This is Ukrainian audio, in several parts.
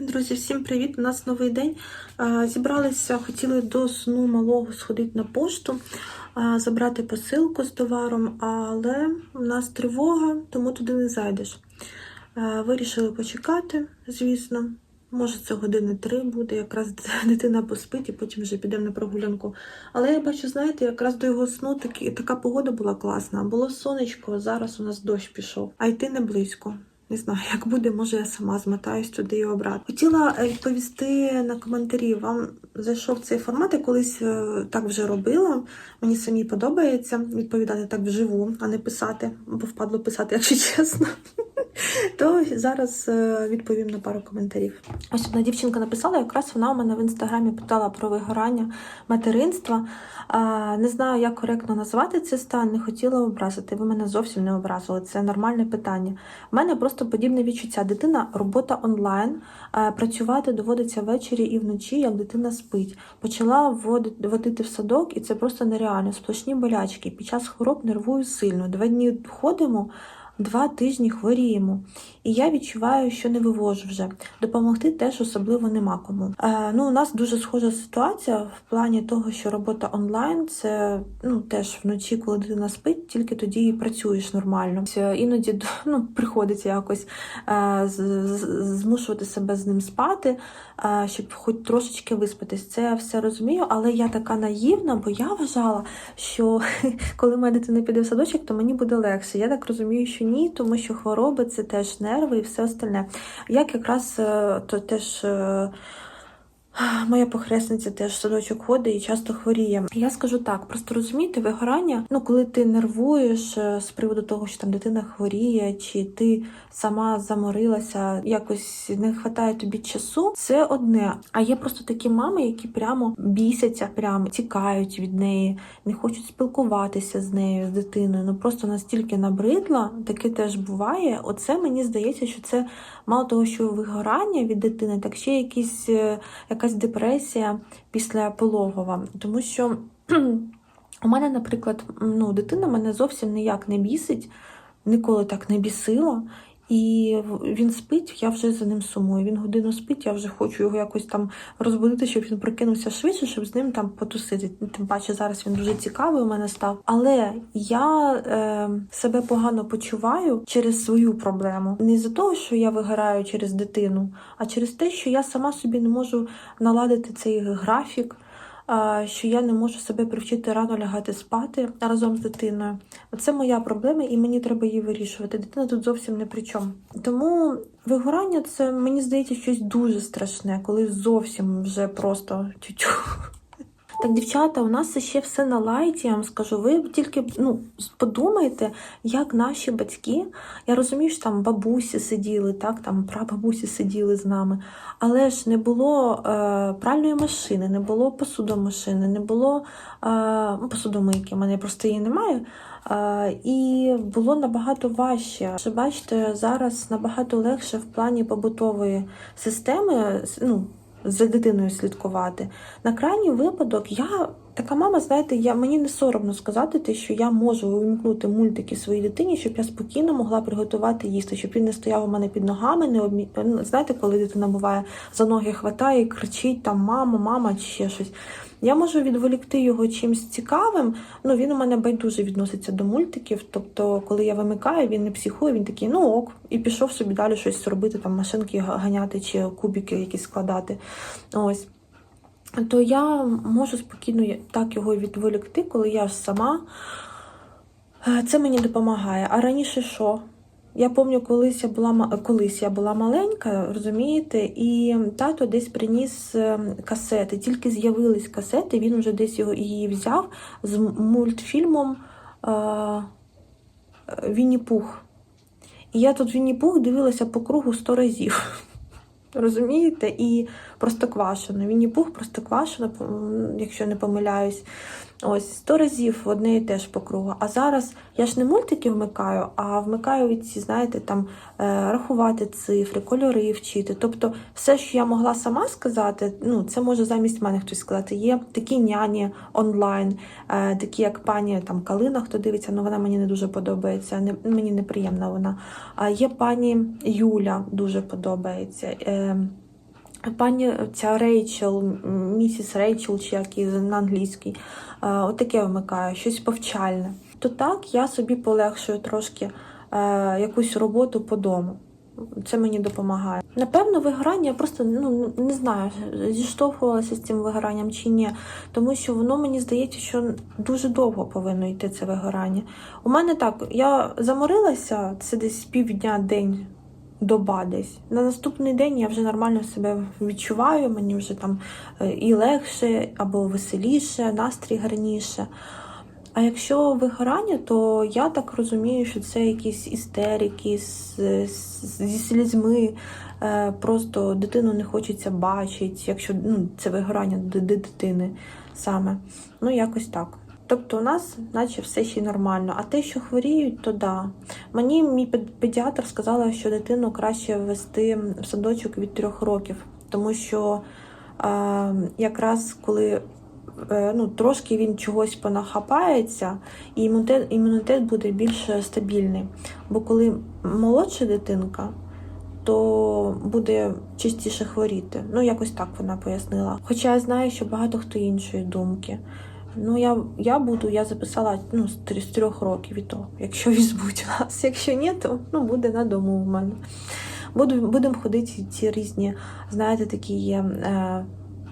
Друзі, всім привіт! У нас новий день. Зібралися, хотіли до сну малого сходити на пошту, забрати посилку з товаром, але у нас тривога, тому туди не зайдеш. Вирішили почекати, звісно. Може, це години три буде, якраз дитина поспить і потім вже підемо на прогулянку. Але я бачу, знаєте, якраз до його сну такі, така погода була класна. Було сонечко, зараз у нас дощ пішов, а йти не близько. Не знаю, як буде, може я сама змотаюсь туди і обратно. Хотіла е, відповісти на коментарі. Вам зайшов цей формат, я колись е, так вже робила. Мені самі подобається відповідати так вживу, а не писати, бо впадло писати, якщо чесно. То зараз е, відповім на пару коментарів. Ось одна дівчинка написала, якраз вона у мене в інстаграмі питала про вигорання материнства. Не знаю, як коректно назвати цей стан, не хотіла образити. Ви мене зовсім не образили. Це нормальне питання. У мене просто подібне відчуття. Дитина робота онлайн, працювати доводиться ввечері і вночі, як дитина спить. Почала водити в садок, і це просто нереально. Сплошні болячки. Під час хвороб нервую сильно. Два дні ходимо. Два тижні хворіємо, і я відчуваю, що не вивожу вже. Допомогти теж особливо нема кому. Е, ну, у нас дуже схожа ситуація в плані того, що робота онлайн це ну теж вночі, коли дитина спить, тільки тоді і працюєш нормально. Е, Іноді ну, приходиться якось е, змушувати себе з ним спати, е, щоб хоч трошечки виспатись. Це я все розумію, але я така наївна, бо я вважала, що коли моя дитина піде в садочок, то мені буде легше. Я так розумію, що ні, тому що хвороби це теж нерви і все остальне. Як якраз е, то теж. Моя похресниця теж в садочок ходить і часто хворіє. Я скажу так, просто розумієте, вигорання, ну коли ти нервуєш е, з приводу того, що там дитина хворіє, чи ти сама заморилася, якось не вистачає тобі часу, це одне. А є просто такі мами, які прямо бісяться, прямо тікають від неї, не хочуть спілкуватися з нею, з дитиною. Ну просто настільки набридла, таке теж буває. Оце мені здається, що це мало того, що вигорання від дитини, так ще якісь, е, якась депресія після пологова. Тому що у мене, наприклад, ну, дитина мене зовсім ніяк не бісить, ніколи так не бісила. І він спить, я вже за ним сумую. Він годину спить, я вже хочу його якось там розбудити, щоб він прокинувся швидше, щоб з ним там потусити. Тим паче зараз він дуже цікавий у мене став. Але я е, себе погано почуваю через свою проблему. Не за того, що я вигораю через дитину, а через те, що я сама собі не можу наладити цей графік. Що я не можу себе привчити рано лягати спати разом з дитиною. Це моя проблема, і мені треба її вирішувати. Дитина тут зовсім не при чому. Тому вигорання це мені здається щось дуже страшне, коли зовсім вже просто тютю. Так, дівчата, у нас ще все на лайті, я вам скажу. Ви тільки ну, подумайте, як наші батьки. Я розумію, що там бабусі сиділи, так, там прабабусі сиділи з нами, але ж не було е, пральної машини, не було посудомашини, не було е, ну, посудомийки, в мене просто її немає. Е, і було набагато важче. Що бачите, зараз набагато легше в плані побутової системи. Ну, за дитиною слідкувати. На крайній випадок я така мама, знаєте, я мені не соромно сказати, те, що я можу увімкнути мультики своїй дитині, щоб я спокійно могла приготувати їсти, щоб він не стояв у мене під ногами, не обмі... Ну, знаєте, коли дитина буває за ноги хватає і кричить там мама, мама чи ще щось. Я можу відволікти його чимось цікавим. Ну він у мене байдуже відноситься до мультиків. Тобто, коли я вимикаю, він не психує, він такий, ну ок, і пішов собі далі щось робити, там машинки ганяти чи кубики якісь складати. Ось. То я можу спокійно так його відволікти, коли я ж сама. Е, Це мені допомагає. А раніше що? Я пам'ятаю, колись я була колись я була маленька, розумієте, і тато десь приніс е, касети. Тільки з'явились касети, він вже десь його її взяв з мультфільмом е, Вінні Пух. І я тут Вінні Пух дивилася по кругу сто разів. Розумієте? І простоквашино. Вінні Пух, простоквашино, м, якщо не помиляюсь. Ось сто разів одне і теж по кругу. А зараз я ж не мультики вмикаю, а вмикаю ці, знаєте, там е, рахувати цифри, кольори вчити. Тобто, все, що я могла сама сказати, ну це може замість мене хтось сказати. Є такі няні онлайн, е, такі як пані там Калина, хто дивиться, але вона мені не дуже подобається. Не мені неприємна вона. А є пані Юля, дуже подобається. Пані ця Рейчел, місіс Рейчел, чи як її на англійській, е, отаке вмикає, щось повчальне. То так я собі полегшую трошки е, якусь роботу по дому. Це мені допомагає. Напевно, вигорання я просто ну не знаю, зіштовхувалася з цим вигоранням чи ні, тому що воно мені здається, що дуже довго повинно йти це вигорання. У мене так, я заморилася, це десь півдня, день, доба десь. На наступний день я вже нормально себе відчуваю, мені вже там е, і легше або веселіше, настрій гарніше. А якщо вигорання, то я так розумію, що це якісь істерики зі слізьми, е, просто дитину не хочеться бачити, якщо ну, це вигорання дитини саме. Ну, якось так. Тобто у нас, наче все ще нормально. А те, що хворіють, то да. Мені мій пед- педіатр сказала, що дитину краще ввести в садочок від трьох років, тому що е, якраз коли е, ну, трошки він чогось понахапається, і імунітет, імунітет буде більш стабільний. Бо коли молодша дитинка, то буде частіше хворіти. Ну, якось так вона пояснила. Хоча я знаю, що багато хто іншої думки. Ну, я, я буду, я записала ну, з трьох років і то, якщо візьмуть у нас. Якщо ні, то ну, буде на дому у мене. Буду, будемо ходити ці різні, знаєте, такі є е,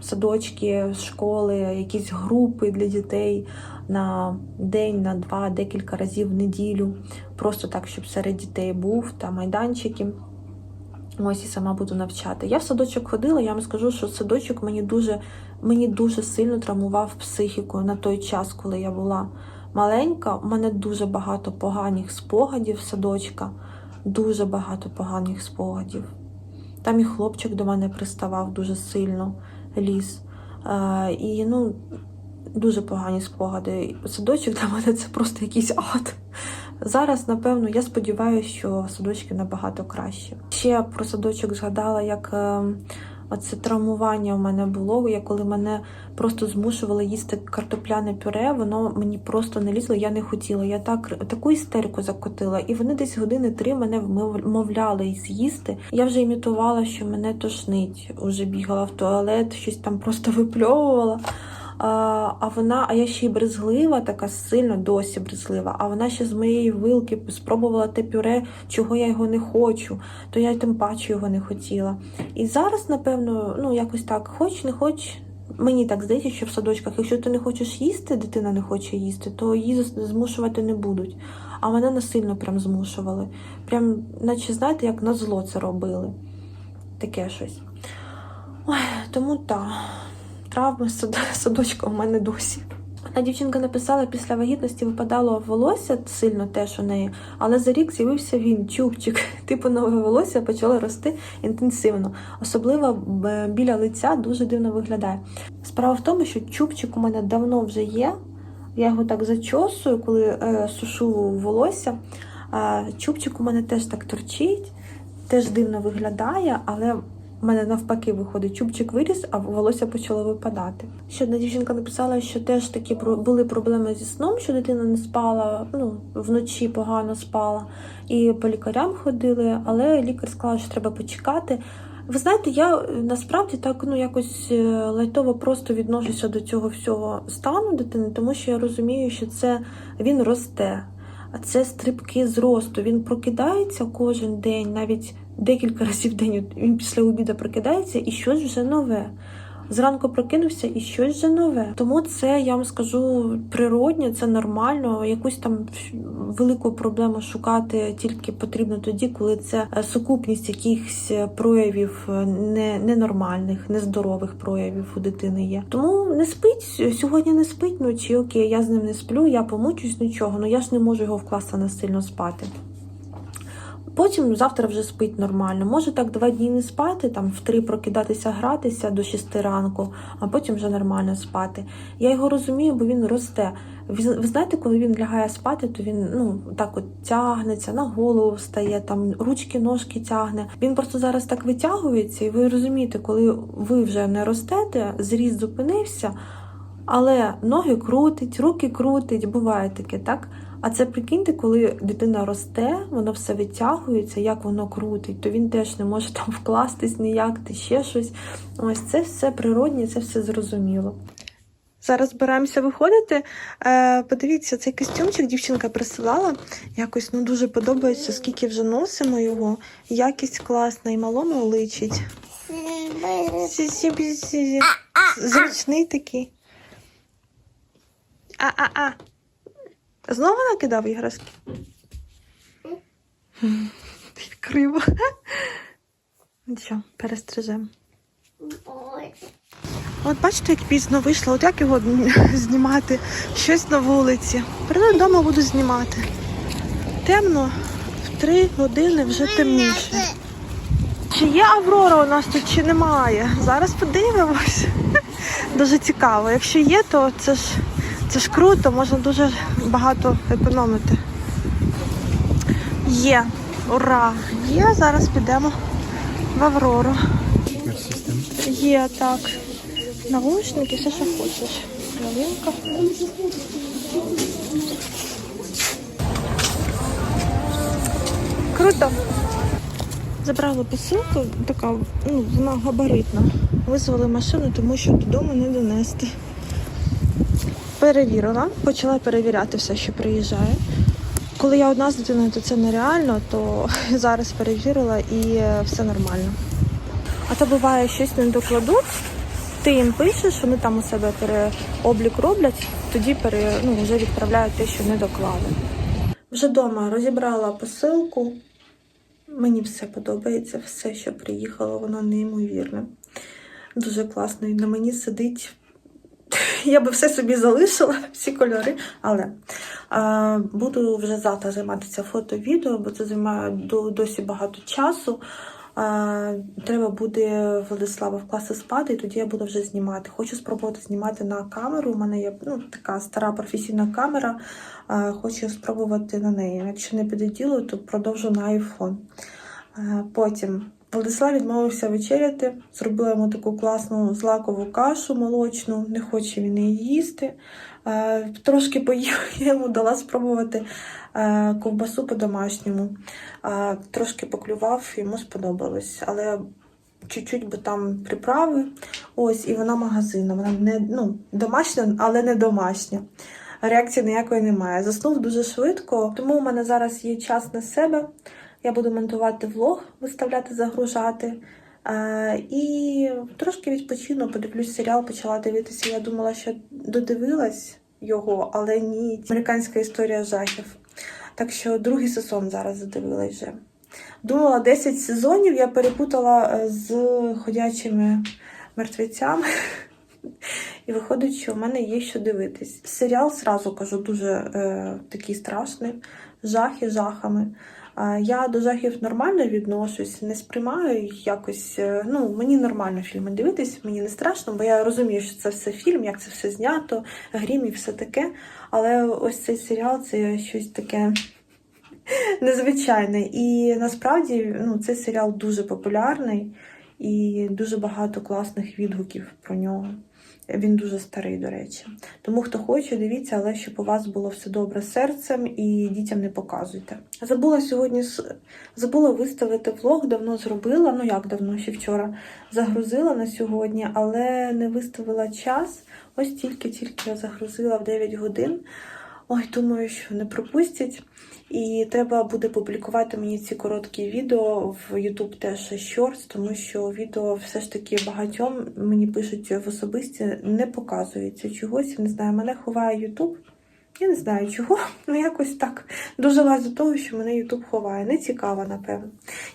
садочки, школи, якісь групи для дітей на день, на два, декілька разів в неділю. Просто так, щоб серед дітей був та майданчики. Ось і сама буду навчати. Я в садочок ходила, я вам скажу, що садочок мені дуже, мені дуже сильно травмував психіку на той час, коли я була маленька. У мене дуже багато поганих спогадів садочка, дуже багато поганих спогадів. Там і хлопчик до мене приставав дуже сильно, ліз. Е, і ну, дуже погані спогади. Садочок для мене це просто якийсь ад. Зараз, напевно, я сподіваюся, що садочки набагато краще. Ще про садочок згадала, як е, оце травмування у мене було, я коли мене просто змушували їсти картопляне пюре, воно мені просто не лізло, я не хотіла. Я так таку істерику закотила, і вони десь години три мене вмов- вмовляли з'їсти. Я вже імітувала, що мене тошнить. Уже бігала в туалет, щось там просто випльовувала. А, вона, а я ще й брезглива, така сильно досі брезглива. А вона ще з моєї вилки спробувала те пюре, чого я його не хочу, то я тим паче його не хотіла. І зараз, напевно, ну якось так, хоч не хоч. Мені так здається, що в садочках, якщо ти не хочеш їсти, дитина не хоче їсти, то її змушувати не будуть. А мене насильно прям змушували. Прям, наче, знаєте, як на зло це робили. Таке щось. Ой, тому так. Травми садочка у мене досі. Одна дівчинка написала, після вагітності випадало волосся сильно теж у неї, але за рік з'явився він, чубчик. Типу нове волосся почало рости інтенсивно. Особливо біля лиця дуже дивно виглядає. Справа в тому, що чубчик у мене давно вже є. Я його так зачосую, коли е, сушу волосся. А чубчик у мене теж так торчить, теж дивно виглядає, але у мене навпаки виходить, чубчик виріс, а волосся почало випадати. Ще одна дівчинка написала, що теж такі були проблеми зі сном, що дитина не спала, ну вночі погано спала. І по лікарям ходили, але лікар сказала, що треба почекати. Ви знаєте, я е, насправді так ну якось е, лайтово просто відношуся до цього всього стану дитини, тому що я розумію, що це він росте. А це стрибки зросту. Він прокидається кожен день, навіть декілька разів в день. Він після обіду прокидається і щось вже нове. Зранку прокинувся і щось вже нове. Тому це я вам скажу природнє, це нормально. Якусь там велику проблему шукати тільки потрібно тоді, коли це е, сукупність якихось е, проявів е, не, ненормальних, нездорових проявів у дитини є. Тому не спить сьогодні не спить ну чи окей, я з ним не сплю, я помучусь нічого. Ну я ж не можу його вкласти насильно спати. Потім завтра вже спить нормально. Може так два дні не спати, там в три прокидатися, гратися до шести ранку, а потім вже нормально спати. Я його розумію, бо він росте. Ви знаєте, коли він лягає спати, то він ну так от тягнеться, на голову встає, там ручки, ножки тягне. Він просто зараз так витягується, і ви розумієте, коли ви вже не ростете, зріст зупинився. Але ноги крутить, руки крутить, буває таке, так? А це прикиньте, коли дитина росте, воно все витягується, як воно крутить, то він теж не може там вкластись ніяк, ти ще щось. Ось це все природне, це все зрозуміло. Зараз збираємося виходити. Е, подивіться, цей костюмчик дівчинка присилала. Якось ну дуже подобається, скільки вже носимо його. Якість класна і малому личить. Зручний такий. А-а-а. Знову накидав іграшки? Криво. Нічого, перестрижемо. От бачите, як пізно вийшло, от як його знімати? Щось на вулиці. Прийду додому буду знімати. Темно, в три години вже темніше. Чи є Аврора у нас тут, чи немає? Зараз подивимось. Дуже цікаво. Якщо є, то це ж це ж круто, можна дуже багато економити. Є, ура! Є, зараз підемо в Аврору. Є так. Наушники, все, що хочеш. Ялинка. Круто. Забрала посилку, така, ну, вона габаритна. Визвали машину, тому що додому не донести. Перевірила, почала перевіряти все, що приїжджає. Коли я одна з дитиною, то це нереально, то зараз перевірила і е, все нормально. А то буває щось не докладуть, ти їм пишеш, вони там у себе переоблік роблять, тоді пере, ну, вже відправляють те, що не доклали. Вже вдома розібрала посилку. Мені все подобається, все, що приїхало, воно неймовірне. Дуже класно. І на мені сидить. Я би все собі залишила, всі кольори, але е, буду вже завтра займатися фото-відео, бо це займає до, досі багато часу. Е, треба буде Владислава вкласти спати, і тоді я буду вже знімати. Хочу спробувати знімати на камеру. У мене є ну, така стара професійна камера. Е, хочу спробувати на неї. Якщо не піде то продовжу на iPhone. Е, потім Владислав відмовився вечеряти, зробила йому таку класну злакову кашу молочну, не хоче він її їсти. Е, Трошки поїв, я йому дала спробувати е, ковбасу по-домашньому. Е, Трошки поклював, йому сподобалось. Але чуть-чуть, бо там приправи. Ось, і вона магазинна. Вона не ну, домашня, але не домашня. Реакції ніякої немає. Заснув дуже швидко, тому у мене зараз є час на себе. Я буду монтувати влог, виставляти, загружати. Е, і трошки відпочину, подивлюсь серіал, почала дивитися. Я думала, що додивилась його, але ні. Американська історія жахів. Так що другий сезон зараз задивилась вже. Думала 10 сезонів, я перепутала е, з ходячими мертвецями. І виходить, що в мене є що дивитись. Серіал, зразу кажу, дуже е, такий страшний, жахи жахами. Я до жахів нормально відношусь, не сприймаю якось. е, Ну, мені нормально фільми дивитись, мені не страшно, бо я розумію, що це все фільм, як це все знято, грім і все таке. Але ось цей серіал це щось таке незвичайне. І насправді ну, цей серіал дуже популярний і дуже багато класних відгуків про нього. Він дуже старий, до речі. Тому хто хоче, дивіться, але щоб у вас було все добре з серцем і дітям не показуйте. Забула сьогодні забула виставити влог, давно зробила. Ну як давно, ще вчора загрузила на сьогодні, але не виставила час. Ось тільки-тільки я загрузила в 9 годин. Ой, думаю, що не пропустять. І треба буде публікувати мені ці короткі відео в YouTube теж Shorts, тому що відео все ж таки багатьом мені пишуть в особисті, не показується чогось. Не знаю, мене ховає YouTube. Я не знаю чого, ну якось так дожилась до того, що мене YouTube ховає. Не цікаво, напевно.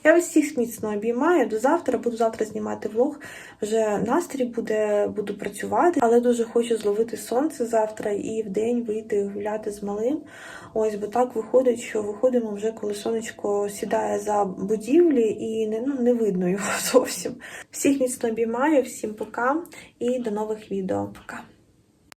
Я вас всіх міцно обіймаю. До завтра буду завтра знімати влог. Вже настрій буде, буду працювати, але дуже хочу зловити сонце завтра і в день вийти гуляти з малим. Ось, бо так виходить, що виходимо вже, коли сонечко сідає за будівлі і не, ну, не видно його зовсім. Всіх міцно обіймаю, всім пока і до нових відео. Пока.